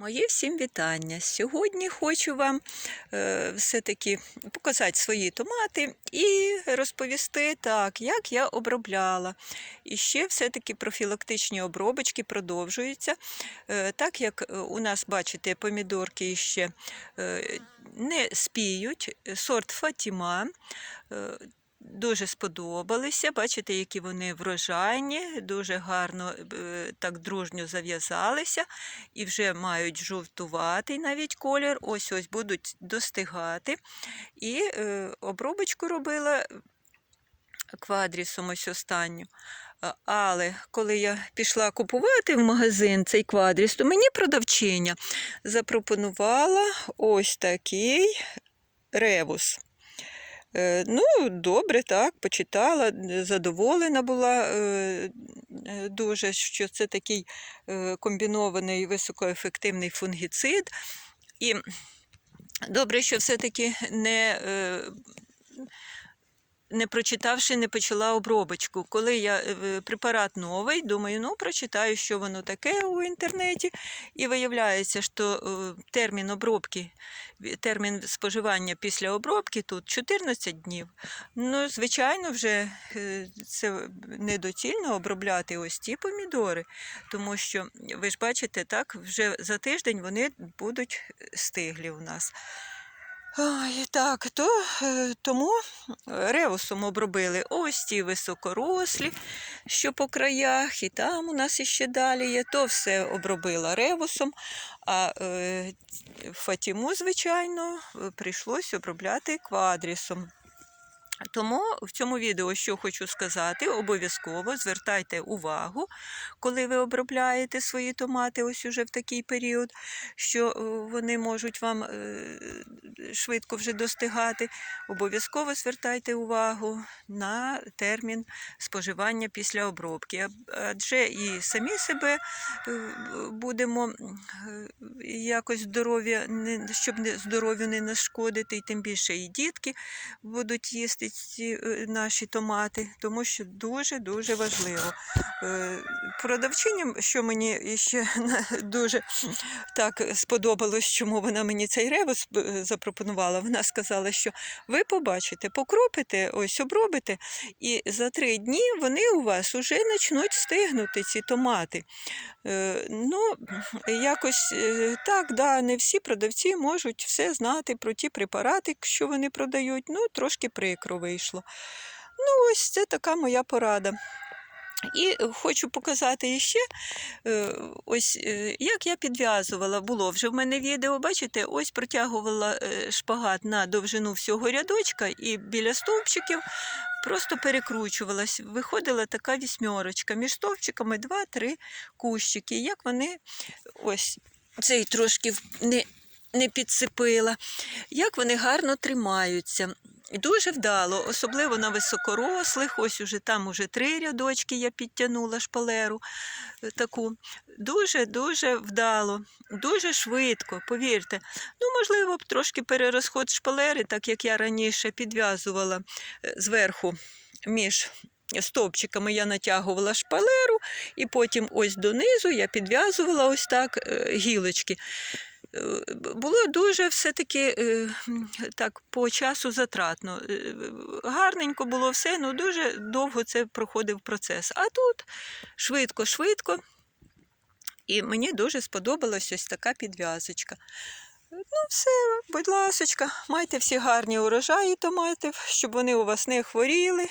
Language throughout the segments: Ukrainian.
Мої всім вітання. Сьогодні хочу вам е, все-таки показати свої томати і розповісти так, як я обробляла. І ще все-таки профілактичні обробочки продовжуються. Е, так як е, у нас, бачите, помідорки ще е, не спіють, сорт Фатіма. Е, Дуже сподобалися. Бачите, які вони врожайні, дуже гарно е, так дружньо зав'язалися і вже мають жовтуватий навіть колір. Ось ось будуть достигати. І е, обробочку робила квадрісом ось останню. Але коли я пішла купувати в магазин цей квадріс, то мені продавчиня запропонувала ось такий ревус. Е, Ну, добре, так, почитала, е, задоволена була е, дуже, що це такий комбінований високоефективний фунгіцид. І добре, що все-таки не. Е, Не прочитавши, не почала обробочку. Коли я е, препарат новий, думаю, ну прочитаю, що воно таке у інтернеті. І виявляється, що е, термін обробки, термін споживання після обробки тут 14 днів. Ну, звичайно, вже е, це недоцільно обробляти ось ці помідори, тому що ви ж бачите, так, вже за тиждень вони будуть стиглі у нас. Ой, так, то, е, тому ревусом обробили ось ті високорослі, що по краях, і там у нас іще далі є. То все обробила ревусом, а е, фатіму, звичайно, е, прийшлось обробляти квадрісом. Тому в цьому відео, що хочу сказати, обов'язково звертайте увагу, коли ви обробляєте свої томати, ось уже в такий період, що е, вони можуть вам е, швидко вже достигати. Обов'язково звертайте увагу на термін споживання після обробки. Адже і самі себе е, будемо якось здоров'я, щоб здоров'ю не нашкодити, і тим більше і дітки будуть їсти ці е, наші томати, тому що дуже-дуже важливо. Е, Продавчиня, що мені ще дуже так сподобалось, чому вона мені цей ревус е, запропонувала. Вона сказала, що ви побачите, покропите, ось обробите, і за три дні вони у вас вже почнуть стигнути, ці томати. Ну, якось так, да, не всі продавці можуть все знати про ті препарати, що вони продають. Ну, трошки прикро вийшло. Ну, ось це така моя порада. І хочу показати іще, е, ось е, як я підв'язувала, було вже в мене відео, бачите, ось протягувала е, шпагат на довжину всього рядочка і біля стовпчиків просто перекручувалась. Виходила така вісьмерочка. Між стовпчиками два-три кущики. Як вони ось цей трошки не, не підсипила, як вони гарно тримаються. Дуже вдало, особливо на високорослих. Ось уже там уже три рядочки я підтягнула шпалеру е, таку. Дуже-дуже вдало, дуже швидко, повірте. Ну, можливо, б трошки перерозход шпалери, так як я раніше підв'язувала е, зверху між стовпчиками я натягувала шпалеру, і потім ось донизу я підв'язувала ось так е, гілочки. Е, Було дуже все-таки е, так по часу затратно. Е, Гарненько було все, але дуже довго це проходив процес. А тут швидко-швидко. І мені дуже сподобалась ось така підв'язочка. Ну, все, будь ласочка, майте всі гарні урожаї томатів, щоб вони у вас не хворіли.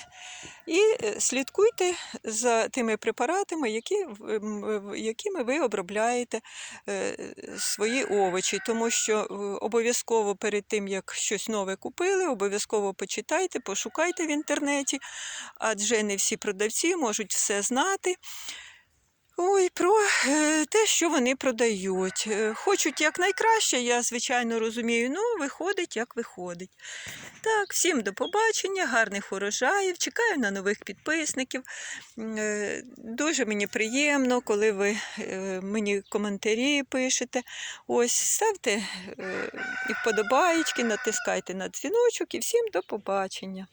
І е, слідкуйте за тими препаратами, які, якими ви обробляєте е, свої овочі. Тому що е, обов'язково перед тим, як щось нове купили, обов'язково почитайте, пошукайте в інтернеті, адже не всі продавці можуть все знати. Ой, про е, те, що вони продають. Е, Хочуть якнайкраще, я звичайно розумію. Ну, виходить, як виходить. Так, всім до побачення, гарних урожаїв. Чекаю на нових підписників. Е, Дуже мені приємно, коли ви мені коментарі пишете. Ось, ставте і вподобаєчки, натискайте на дзвіночок і всім до побачення.